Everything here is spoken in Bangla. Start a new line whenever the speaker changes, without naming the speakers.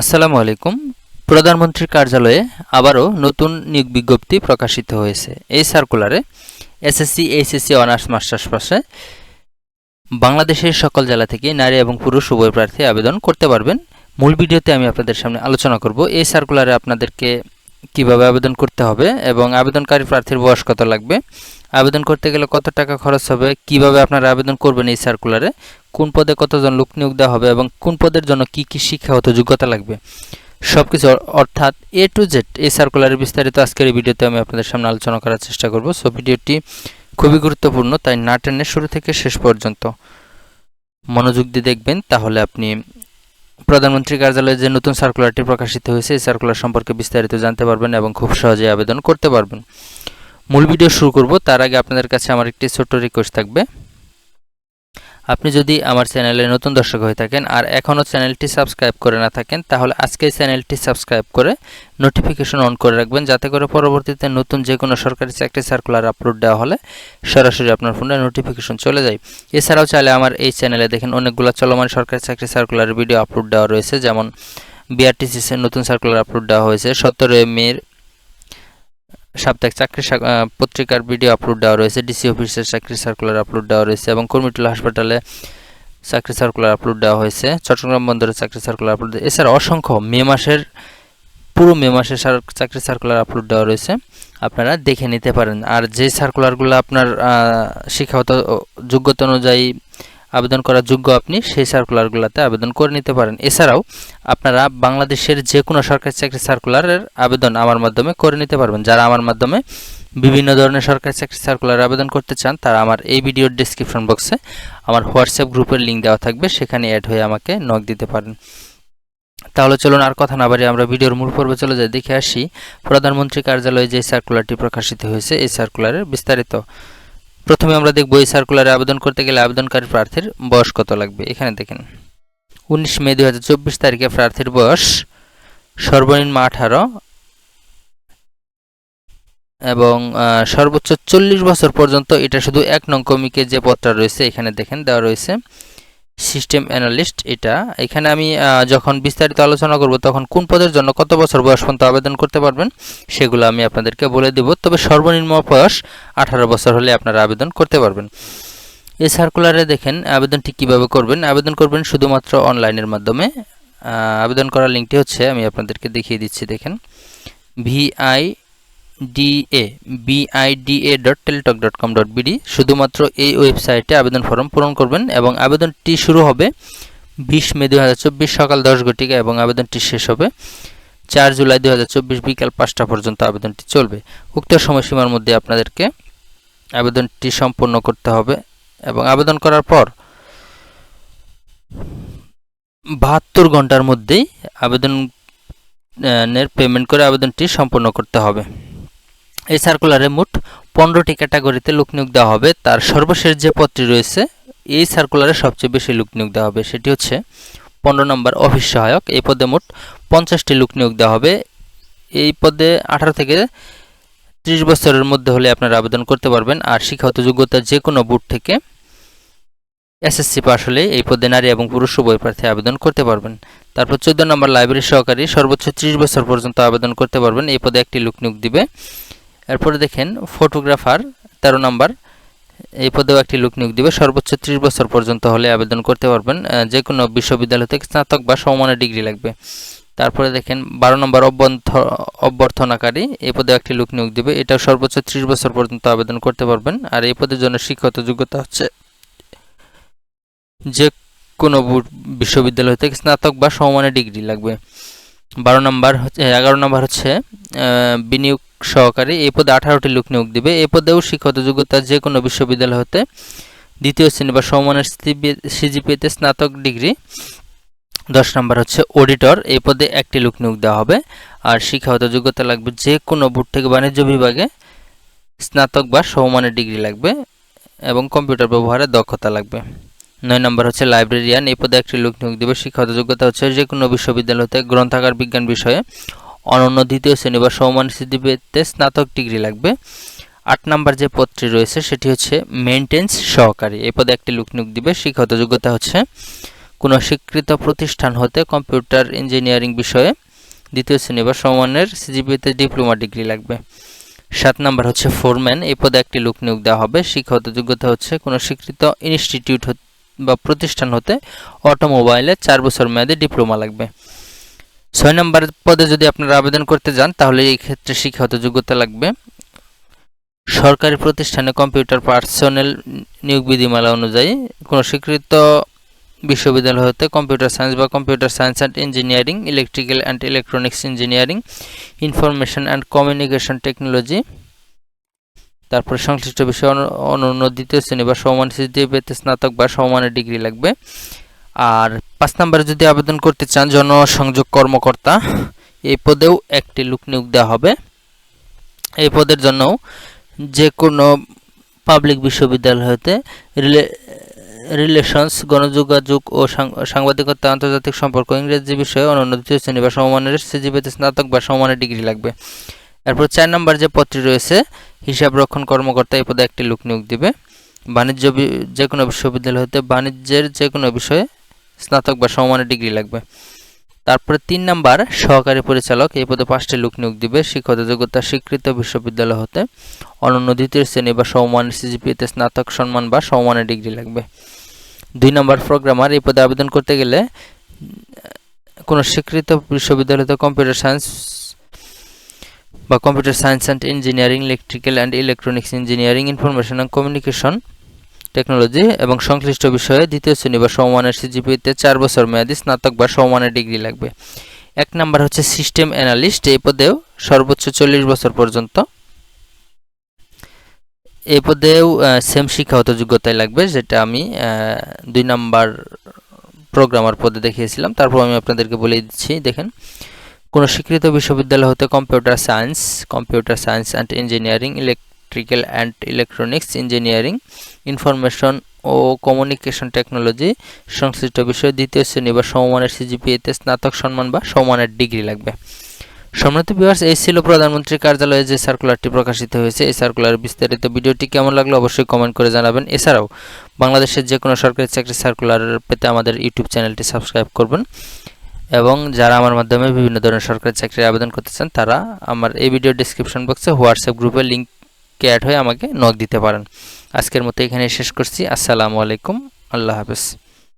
আসসালামু আলাইকুম প্রধানমন্ত্রীর কার্যালয়ে আবারও নতুন নিয়োগ বিজ্ঞপ্তি প্রকাশিত হয়েছে এই সার্কুলারে এসএসসি এইচএসসি অনার্স মাস্টার্স পাশে বাংলাদেশের সকল জেলা থেকে নারী এবং পুরুষ উভয় প্রার্থী আবেদন করতে পারবেন মূল ভিডিওতে আমি আপনাদের সামনে আলোচনা করব এই সার্কুলারে আপনাদেরকে কিভাবে আবেদন করতে হবে এবং আবেদনকারী প্রার্থীর বয়স কত লাগবে আবেদন করতে গেলে কত টাকা খরচ হবে কিভাবে আপনারা আবেদন করবেন এই সার্কুলারে কোন পদে কতজন লোক নিয়োগ দেওয়া হবে এবং কোন পদের জন্য কি কি শিক্ষাগত যোগ্যতা লাগবে সব কিছু অর্থাৎ এ টু জেড এই সার্কুলারের বিস্তারিত আজকের এই ভিডিওতে আমি আপনাদের সামনে আলোচনা করার চেষ্টা করব সো ভিডিওটি খুবই গুরুত্বপূর্ণ তাই না টেনে শুরু থেকে শেষ পর্যন্ত মনোযোগ দিয়ে দেখবেন তাহলে আপনি প্রধানমন্ত্রী কার্যালয়ে যে নতুন সার্কুলারটি প্রকাশিত হয়েছে এই সার্কুলার সম্পর্কে বিস্তারিত জানতে পারবেন এবং খুব সহজে আবেদন করতে পারবেন মূল ভিডিও শুরু করব তার আগে আপনাদের কাছে আমার একটি ছোট রিকোয়েস্ট থাকবে আপনি যদি আমার চ্যানেলে নতুন দর্শক হয়ে থাকেন আর এখনও চ্যানেলটি সাবস্ক্রাইব করে না থাকেন তাহলে আজকে চ্যানেলটি সাবস্ক্রাইব করে নোটিফিকেশন অন করে রাখবেন যাতে করে পরবর্তীতে নতুন যে কোনো সরকারি চাকরি সার্কুলার আপলোড দেওয়া হলে সরাসরি আপনার ফোনে নোটিফিকেশন চলে যায় এছাড়াও চাইলে আমার এই চ্যানেলে দেখেন অনেকগুলো চলমান সরকারি চাকরি সার্কুলার ভিডিও আপলোড দেওয়া রয়েছে যেমন বিআরটিসিসের নতুন সার্কুলার আপলোড দেওয়া হয়েছে সতেরোই মের সাপ্তাহিক চাকরি পত্রিকার ভিডিও আপলোড দেওয়া রয়েছে ডিসি অফিসের চাকরি সার্কুলার আপলোড দেওয়া রয়েছে এবং কর্মীটুলা হাসপাতালে চাকরি সার্কুলার আপলোড দেওয়া হয়েছে চট্টগ্রাম বন্দরে চাকরি সার্কুলার আপলোড এছাড়া অসংখ্য মে মাসের পুরো মে মাসের চাকরি সার্কুলার আপলোড দেওয়া রয়েছে আপনারা দেখে নিতে পারেন আর যে সার্কুলারগুলো আপনার শিক্ষাগত যোগ্যতা অনুযায়ী আবেদন করার যোগ্য আপনি সেই সার্কুলারগুলোতে আবেদন করে নিতে পারেন এছাড়াও আপনারা বাংলাদেশের যে কোনো সরকারি চাকরি সার্কুলারের আবেদন আমার মাধ্যমে করে নিতে পারবেন যারা আমার মাধ্যমে বিভিন্ন ধরনের সরকারি চাকরি সার্কুলার আবেদন করতে চান তারা আমার এই ভিডিওর ডিসক্রিপশন বক্সে আমার হোয়াটসঅ্যাপ গ্রুপের লিঙ্ক দেওয়া থাকবে সেখানে অ্যাড হয়ে আমাকে নক দিতে পারেন তাহলে চলুন আর কথা না বাড়ি আমরা ভিডিওর মূল পর্বে চলে যাই দেখে আসি প্রধানমন্ত্রী কার্যালয়ে যে সার্কুলারটি প্রকাশিত হয়েছে এই সার্কুলারের বিস্তারিত প্রথমে আমরা দেখব এই সার্কুলারে আবেদন করতে গেলে আবেদনকারী প্রার্থীর বয়স কত লাগবে এখানে দেখেন উনিশ মে দু তারিখে প্রার্থীর বয়স সর্বনিম্ন আঠারো এবং সর্বোচ্চ চল্লিশ বছর পর্যন্ত এটা শুধু এক নং কমিকে যে পত্রটা রয়েছে এখানে দেখেন দেওয়া রয়েছে সিস্টেম অ্যানালিস্ট এটা এখানে আমি যখন বিস্তারিত আলোচনা করব তখন কোন পদের জন্য কত বছর বয়স পর্যন্ত আবেদন করতে পারবেন সেগুলো আমি আপনাদেরকে বলে দেব তবে সর্বনিম্ন বয়স আঠারো বছর হলে আপনারা আবেদন করতে পারবেন এই সার্কুলারে দেখেন আবেদনটি কিভাবে করবেন আবেদন করবেন শুধুমাত্র অনলাইনের মাধ্যমে আবেদন করার লিঙ্কটি হচ্ছে আমি আপনাদেরকে দেখিয়ে দিচ্ছি দেখেন V I D A BIDA dot Teletalk dot com dot BD শুধুমাত্র এই ওয়েবসাইটে আবেদন ফর্ম পূরণ করবেন এবং আবেদনটি শুরু হবে বিশ মে দু সকাল দশ ঘটিকা এবং আবেদনটি শেষ হবে চার জুলাই দু বিকাল পাঁচটা পর্যন্ত আবেদনটি চলবে উক্ত সময়সীমার মধ্যে আপনাদেরকে আবেদনটি সম্পন্ন করতে হবে এবং আবেদন করার পর বাহাত্তর ঘন্টার মধ্যেই আবেদন পেমেন্ট করে আবেদনটি সম্পন্ন করতে হবে এই সার্কুলারে মোট পনেরোটি ক্যাটাগরিতে লোক নিয়োগ দেওয়া হবে তার সর্বশেষ যে পদটি রয়েছে এই সার্কুলারে সবচেয়ে বেশি লোক নিয়োগ দেওয়া হবে সেটি হচ্ছে পনেরো নম্বর অফিস সহায়ক এই পদে মোট পঞ্চাশটি লোক নিয়োগ দেওয়া হবে এই পদে আঠারো থেকে ত্রিশ বছরের মধ্যে হলে আপনারা আবেদন করতে পারবেন আর শিক্ষাগত যোগ্যতা যে কোনো বোর্ড থেকে এসএসসি পাশ হলে এই পদে নারী এবং পুরুষ উভয় প্রার্থী আবেদন করতে পারবেন তারপর চোদ্দ নম্বর লাইব্রেরি সহকারী সর্বোচ্চ ত্রিশ বছর পর্যন্ত আবেদন করতে পারবেন এই পদে একটি লোক নিয়োগ দিবে এরপরে দেখেন ফটোগ্রাফার তেরো নম্বর এই পদেও একটি লোক নিয়োগ দিবে সর্বোচ্চ ত্রিশ বছর পর্যন্ত হলে আবেদন করতে পারবেন যে কোনো বিশ্ববিদ্যালয় থেকে স্নাতক বা সমমানের ডিগ্রি লাগবে তারপরে দেখেন বারো নম্বর অভ্যন্ত অভ্যর্থনাকারী এই পদে একটি লোক নিয়োগ দেবে এটা সর্বোচ্চ ত্রিশ বছর পর্যন্ত আবেদন করতে পারবেন আর এই পদের জন্য শিক্ষত যোগ্যতা হচ্ছে যে কোনো বিশ্ববিদ্যালয় থেকে স্নাতক বা সমমানের ডিগ্রি লাগবে বারো নম্বর হচ্ছে এগারো নম্বর হচ্ছে বিনিয়োগ সহকারী এই পদে আঠারোটি লোক নিয়োগ দিবে এ পদেও শিক্ষত যোগ্যতা যে কোনো বিশ্ববিদ্যালয় হতে দ্বিতীয় শ্রেণী বা সমমানের সিজিপিতে স্নাতক ডিগ্রি দশ নম্বর হচ্ছে অডিটর এই পদে একটি লোক নিয়োগ দেওয়া হবে আর শিক্ষাগত যোগ্যতা লাগবে যে কোনো বোর্ড থেকে বাণিজ্য বিভাগে স্নাতক বা সমমানের ডিগ্রি লাগবে এবং কম্পিউটার ব্যবহারে দক্ষতা লাগবে নয় নম্বর হচ্ছে লাইব্রেরিয়ান এই পদে একটি লোক নিয়োগ দেবে শিক্ষাগত যোগ্যতা হচ্ছে যে কোনো বিশ্ববিদ্যালয় হতে গ্রন্থাগার বিজ্ঞান বিষয়ে অনন্য দ্বিতীয় শ্রেণী বা সমমান স্থিতি পেতে স্নাতক ডিগ্রি লাগবে আট নম্বর যে পদটি রয়েছে সেটি হচ্ছে মেনটেন্স সহকারী এই পদে একটি লোক নিয়োগ দিবে শিক্ষাগত যোগ্যতা হচ্ছে কোনো স্বীকৃত প্রতিষ্ঠান হতে কম্পিউটার ইঞ্জিনিয়ারিং বিষয়ে দ্বিতীয় শ্রেণী বা সমানের সিজিপিতে ডিপ্লোমা ডিগ্রি লাগবে সাত নম্বর হচ্ছে ফোরম্যান এই পদে একটি লোক নিয়োগ দেওয়া হবে শিক্ষাগত যোগ্যতা হচ্ছে কোনো স্বীকৃত ইনস্টিটিউট বা প্রতিষ্ঠান হতে অটোমোবাইলে চার বছর মেয়াদে ডিপ্লোমা লাগবে ছয় নম্বর পদে যদি আপনারা আবেদন করতে যান তাহলে এই ক্ষেত্রে শিক্ষাগত যোগ্যতা লাগবে সরকারি প্রতিষ্ঠানে কম্পিউটার পার্সোনেল নিয়োগ বিধিমালা অনুযায়ী কোনো স্বীকৃত বিশ্ববিদ্যালয় হতে কম্পিউটার সায়েন্স বা computer science and engineering electrical and electronics engineering information and communication technology তারপরে সংশ্লিষ্ট বিষয়ে অনন্য দ্বিতীয় শ্রেণী বা সমমান সিজিপিএ পেতে স্নাতক বা সমমানের ডিগ্রি লাগবে আর পাঁচ নম্বরে যদি আবেদন করতে চান জনসংযোগ কর্মকর্তা এই পদেও একটি লুক নিয়োগ দেওয়া হবে এই পদের জন্য যে কোনো পাবলিক বিশ্ববিদ্যালয় হতে রিলেশনস গণযোগাযোগ ও সাংবাদিকতা আন্তর্জাতিক সম্পর্ক ইংরেজি বিষয়ে অনন্য দ্বিতীয় শ্রেণী বা সমমানের সিজিপিতে স্নাতক বা সমমানের ডিগ্রি লাগবে এরপর চার নম্বর যে পদটি রয়েছে হিসাব রক্ষণ কর্মকর্তা এই পদে একটি লোক নিয়োগ দেবে বাণিজ্য যে কোনো বিশ্ববিদ্যালয় হতে বাণিজ্যের যে কোনো বিষয়ে স্নাতক বা সমমানের ডিগ্রি লাগবে তারপরে তিন নাম্বার সহকারী পরিচালক এই পদে পাঁচটি লোক নিয়োগ দিবে শিক্ষত যোগ্যতা স্বীকৃত বিশ্ববিদ্যালয় হতে অনন্য দ্বিতীয় শ্রেণী বা সমমানের সিজিপিতে স্নাতক সম্মান বা সমমানের ডিগ্রি লাগবে দুই নম্বর প্রোগ্রামার এই পদে আবেদন করতে গেলে কোনো স্বীকৃত বিশ্ববিদ্যালয়তে কম্পিউটার সায়েন্স বা computer science and engineering electrical and electronics engineering information and communication technology এবং সংশ্লিষ্ট বিষয়ে দ্বিতীয় শ্রেণী বা সমমানের সিজিপিতে চার বছর মেয়াদী স্নাতক বা সমমানের ডিগ্রি লাগবে এক নাম্বার হচ্ছে সিস্টেম অ্যানালিস্ট এই পদেও সর্বোচ্চ চল্লিশ বছর পর্যন্ত এই পদেও সেম শিক্ষাগত যোগ্যতায় লাগবে যেটা আমি দুই নাম্বার প্রোগ্রামার পদে দেখিয়েছিলাম তারপর আমি আপনাদেরকে বলে দিচ্ছি দেখেন কোনো স্বীকৃত বিশ্ববিদ্যালয় হতে computer science computer science and engineering electrical and electronics engineering information ও কমিউনিকেশন টেকনোলজি সংশ্লিষ্ট বিষয়ে দ্বিতীয় শ্রেণী বা সমমানের সিজিপিএতে স্নাতক সম্মান বা সমমানের ডিগ্রি লাগবে সম্মানিত বিভাস এই ছিল প্রধানমন্ত্রীর কার্যালয়ে যে সার্কুলারটি প্রকাশিত হয়েছে এই সার্কুলার বিস্তারিত ভিডিওটি কেমন লাগলো অবশ্যই কমেন্ট করে জানাবেন এছাড়াও বাংলাদেশের যে কোনো সরকারি চাকরি সার্কুলার পেতে আমাদের ইউটিউব চ্যানেলটি সাবস্ক্রাইব করবেন এবং যারা আমার মাধ্যমে বিভিন্ন ধরনের সরকারি চাকরির আবেদন করতে চান তারা আমার এই ভিডিও ডিসক্রিপশন বক্সে হোয়াটসঅ্যাপ গ্রুপে লিঙ্ককে অ্যাড হয়ে আমাকে নক দিতে পারেন আজকের মতো এখানে শেষ করছি আসসালামু আলাইকুম আল্লাহ হাফেজ